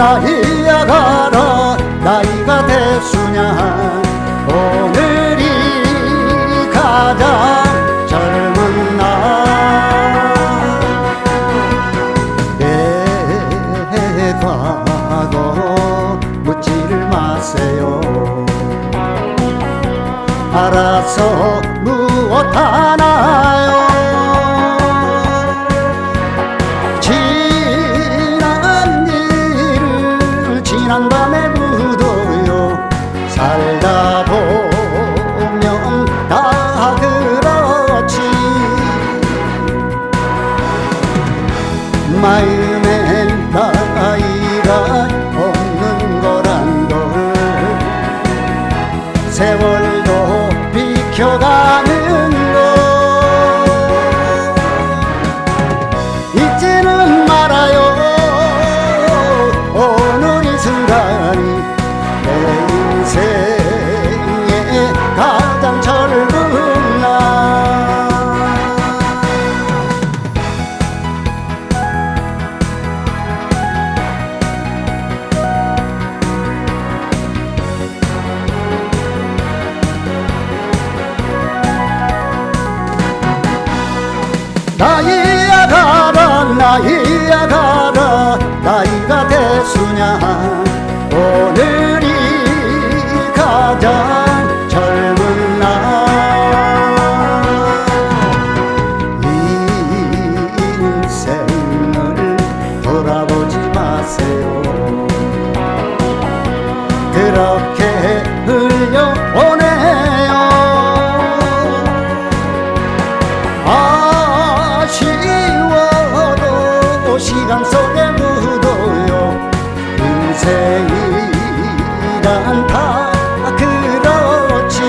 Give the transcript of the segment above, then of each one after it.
나이야 가라 나이가 대수냐. 오늘이 가장 젊은 날내 과거 묻지를 마세요. 알아서 무엇 하나요 마 나이야 가라 나이야 가라 나이가 대수냐? 오늘이 가장 젊은 날. 인생을 돌아보지 마세요. 그렇게 흘려 세상이란 다. 아, 그렇지.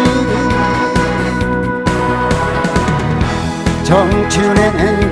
청춘엔